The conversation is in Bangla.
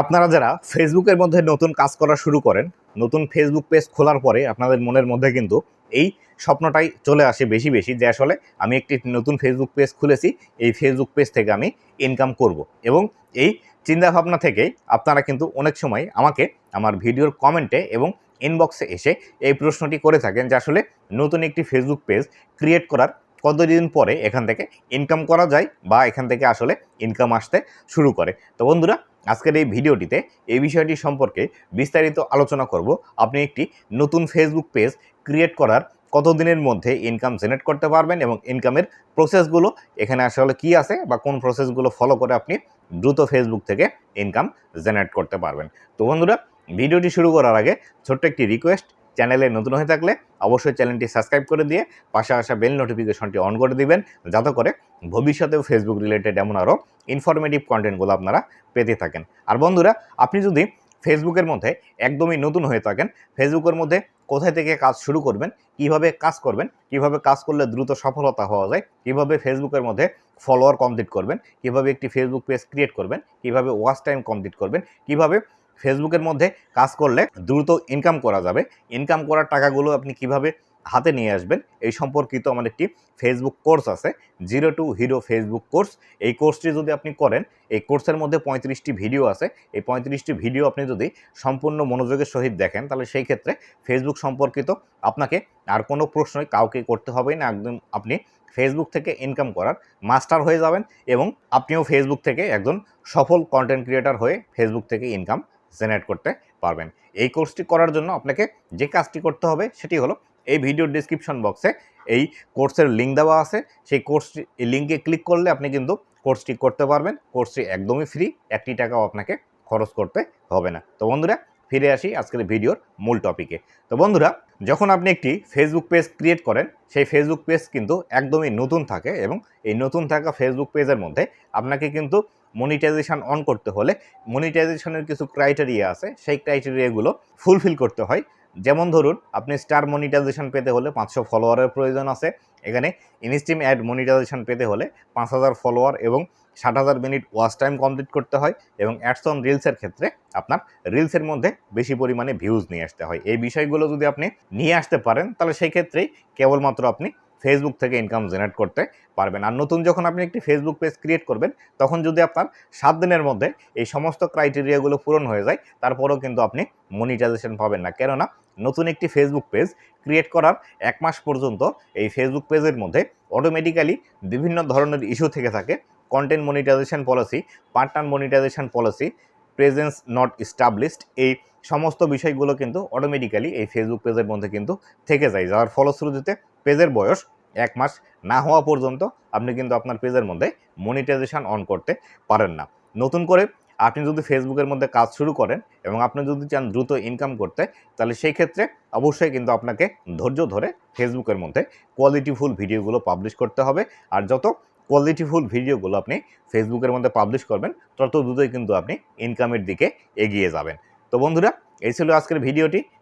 আপনারা যারা ফেসবুকের মধ্যে নতুন কাজ করা শুরু করেন, নতুন ফেসবুক পেজ খোলার পরে আপনাদের মনের মধ্যে কিন্তু এই স্বপ্নটাই চলে আসে বেশি বেশি, যে আসলে আমি একটি নতুন ফেসবুক পেজ খুলেছি, এই ফেসবুক পেজ থেকে আমি ইনকাম করব। এবং এই চিন্তাভাবনা থেকেই আপনারা কিন্তু অনেক সময় আমাকে আমার ভিডিওর কমেন্টে এবং ইনবক্সে এসে এই প্রশ্নটি করে থাকেন যে আসলে নতুন একটি ফেসবুক পেজ ক্রিয়েট করার কতদিন পরে এখান থেকে ইনকাম করা যায় বা এখান থেকে আসলে ইনকাম আসতে শুরু করে। তো বন্ধুরা আজকের এই ভিডিওটিতে এই বিষয়টি সম্পর্কে বিস্তারিত আলোচনা করব। আপনি একটি নতুন ফেসবুক পেজ ক্রিয়েট করার কতদিনের মধ্যে ইনকাম জেনারেট করতে পারবেন এবং ইনকামের প্রসেসগুলো এখানে আসলে কি আছে বা কোন প্রসেসগুলো ফলো করে আপনি দ্রুত ফেসবুক থেকে ইনকাম জেনারেট করতে পারবেন। তো বন্ধুরা, ভিডিওটি শুরু করার আগে ছোট্ট একটি রিকোয়েস্ট চ্যানেলে নতুন হয়ে থাকলে অবশ্যই চ্যানেলটি সাবস্ক্রাইব করে দিয়ে পাশে আসা বেল নোটিফিকেশনটি অন করে দিবেন, যাতে করে ভবিষ্যতেও ফেসবুক রিলেটেড এমন আরও ইনফরমেটিভ কন্টেন্টগুলো আপনারা পেতে থাকেন। আর বন্ধুরা, আপনি যদি ফেসবুকের মধ্যে একদমই নতুন হয়ে থাকেন ফেসবুকের মধ্যে কোথায় থেকে কাজ শুরু করবেন, কীভাবে কাজ করবেন, কীভাবে কাজ করলে দ্রুত সফলতা হওয়া যায়, কীভাবে ফেসবুকের মধ্যে ফলোয়ার কমপ্লিট করবেন, কীভাবে একটি ফেসবুক পেজ ক্রিয়েট করবেন, কীভাবে ওয়াচ টাইম কমপ্লিট করবেন, কীভাবে ফেসবুকের মধ্যে কাজ করলে দ্রুত ইনকাম করা যাবে। ইনকাম করার টাকাগুলো আপনি কীভাবে হাতে নিয়ে আসবেন, এই সম্পর্কিত আমার একটি ফেসবুক কোর্স আছে zero to hero Facebook course এই কোর্সটি যদি আপনি করেন, এই কোর্সের মধ্যে পঁয়ত্রিশটি ভিডিও আছে। এই পঁয়ত্রিশটি ভিডিও আপনি যদি সম্পূর্ণ মনোযোগের সহিত দেখেন, তাহলে সেই ক্ষেত্রে ফেসবুক সম্পর্কিত আপনাকে আর কোনো প্রশ্নই কাউকে করতে হবে না। একদম আপনি ফেসবুক থেকে ইনকাম করার মাস্টার হয়ে যাবেন এবং আপনিও ফেসবুক থেকে একজন সফল কন্টেন্ট ক্রিয়েটার হয়ে ফেসবুক থেকে ইনকাম জেনারেট করতে পারবেন। এই কোর্সটি করার জন্য আপনাকে যে কাজটি করতে হবে সেটি হলো এই ভিডিওর ডিসক্রিপশন বক্সে এই কোর্সের লিঙ্ক দেওয়া আছে। সেই কোর্সটি, এই লিঙ্কে ক্লিক করলে আপনি কিন্তু কোর্সটি করতে পারবেন। কোর্সটি একদমই ফ্রি একটি টাকাও আপনাকে খরচ করতে হবে না। তো বন্ধুরা, ফিরে আসি আজকের ভিডিওর মূল টপিকে তো বন্ধুরা, যখন আপনি একটি ফেসবুক পেজ ক্রিয়েট করেন, সেই ফেসবুক পেজ কিন্তু একদমই নতুন থাকে এবং এই নতুন থাকা ফেসবুক পেজের মধ্যে আপনাকে কিন্তু মনিটাইজেশন অন করতে হলে মনিটাইজেশনের কিছু ক্রাইটেরিয়া আছে, সেই ক্রাইটেরিয়াগুলো ফুলফিল করতে হয়। যেমন ধরুন, আপনি স্টার মনিটাইজেশন পেতে হলে পাঁচশো ফলোয়ারের প্রয়োজন আছে। এখানে ইনস্টিম অ্যাড মনিটাইজেশন পেতে হলে পাঁচ হাজার ফলোয়ার এবং ষাট হাজার মিনিট ওয়াচ টাইম কমপ্লিট করতে হয় এবং অ্যাডস অন রিলসের ক্ষেত্রে আপনার রিলসের মধ্যে বেশি পরিমাণে ভিউজ নিয়ে আসতে হয়। এই বিষয়গুলো যদি আপনি নিয়ে আসতে পারেন, তাহলে সেই ক্ষেত্রেই কেবলমাত্র আপনি ফেসবুক থেকে ইনকাম জেনারেট করতে পারবেন। আর নতুন যখন আপনি একটি ফেসবুক পেজ ক্রিয়েট করবেন, তখন যদি আপনার সাত দিনের মধ্যে এই সমস্ত ক্রাইটেরিয়াগুলো পূরণ হয়ে যায়, তারপরেও কিন্তু আপনি মনিটাইজেশন পাবেন না। কেননা, নতুন একটি ফেসবুক পেজ ক্রিয়েট করার এক মাস পর্যন্ত এই ফেসবুক পেজের মধ্যে অটোমেটিক্যালি বিভিন্ন ধরনের ইস্যু থেকে থাকে। Content monetization policy partner monetization policy presence not established এই সমস্ত বিষয়গুলো কিন্তু অটোমেটিক্যালি এই ফেসবুক পেজের মধ্যে কিন্তু থেকে যায়। যার ফলশ্রুতিতে পেজের বয়স এক মাস না হওয়া পর্যন্ত আপনি কিন্তু আপনার পেজের মধ্যে মনিটাইজেশন অন করতে পারেন না। নতুন করে আপনি যদি ফেসবুকের মধ্যে কাজ শুরু করেন এবং আপনি যদি চান দ্রুত ইনকাম করতে, তাহলে সেই ক্ষেত্রে অবশ্যই কিন্তু আপনাকে ধৈর্য ধরে ফেসবুকের মধ্যে কোয়ালিটিফুল ভিডিওগুলো পাবলিশ করতে হবে। আর যত কোয়ালিটিফুল ভিডিওগুলো আপনি ফেসবুকের মধ্যে পাবলিশ করবেন, তত দ্রুতই কিন্তু আপনি ইনকামের দিকে এগিয়ে যাবেন। তো বন্ধুরা, এই ছিল আজকের ভিডিওটি।